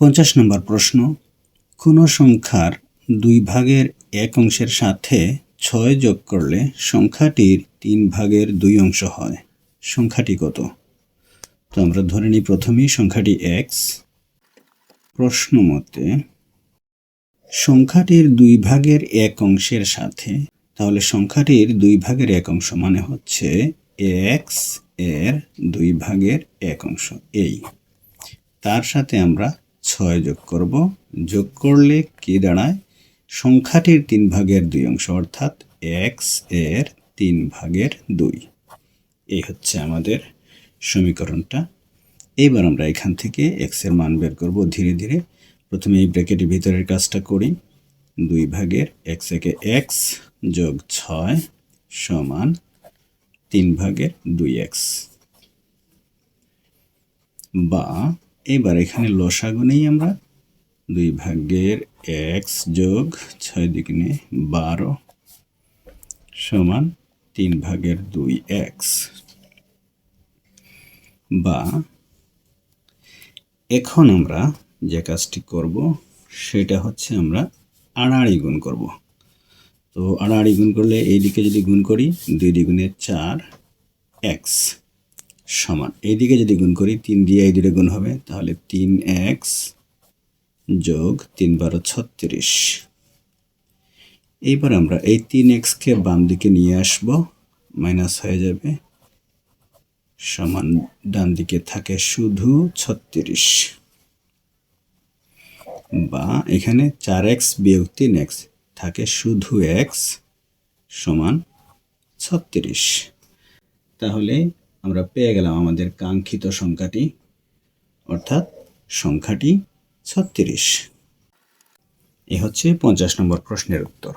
পঞ্চাশ নম্বর প্রশ্ন, কোনো সংখ্যার দুই ভাগের এক অংশের সাথে ছয় যোগ করলে সংখ্যাটির তিন ভাগের দুই অংশ হয়। সংখ্যাটি কত? তো আমরা ধরে নিই প্রথমেই সংখ্যাটি এক্স প্রশ্ন মতে, সংখ্যাটির দুই ভাগের এক অংশের সাথে, তাহলে সংখ্যাটির দুই ভাগের এক অংশ মানে হচ্ছে এক্সের দুই ভাগের এক অংশ, এই। তার সাথে আমরা ছয় যোগ করব। যোগ করলে কি দাঁড়ায়? সংখ্যাটির তিন ভাগের দুই অংশ, অর্থাৎ এক্সের তিন ভাগের দুই। এই হচ্ছে আমাদের সমীকরণটা। এইবার আমরা এখান থেকে এক্সের মান বের করব ধীরে ধীরে। প্রথমে এই ব্র্যাকেটের ভিতরের কাজটা করি। দুই ভাগের এক্স একে এক্স যোগ ছয় সমান তিন ভাগের দুই এক্স বা এবার এখানে লসাগু নেই আমরা দুই ভাগের এক্স যোগ ছয় দিগুণে বারো সমান তিন ভাগের দুই এক্স। বা এখন আমরা যে কাজটি করব, সেটা হচ্ছে আমরা আড়াআড়ি গুণ করব। তো আড়াআড়ি গুণ করলে এই দিকে যদি গুণ করি, দুই দ্বিগুণে চার এক্স। সমান। এইদিকে যদি গুণ করি, তিন দিয়ে এই দুটো গুণ হবে, তাহলে তিন এক্স যোগ তিন বারো ছত্রিশ। এইবার আমরা এই তিন এক্সকে বাম দিকে নিয়ে আসব, মাইনাস হয়ে যাবে, সমান ডান দিকে থাকে শুধু ছত্রিশ। বা এখানে চার এক্স বিয়োগ তিন এক্স থাকে শুধু এক্স সমান ছত্রিশ। তাহলে আমরা পেয়ে গেলাম আমাদের কাঙ্ক্ষিত সংখ্যাটি, অর্থাৎ সংখ্যাটি ছত্রিশ। এ হচ্ছে পঞ্চাশ নম্বর প্রশ্নের উত্তর।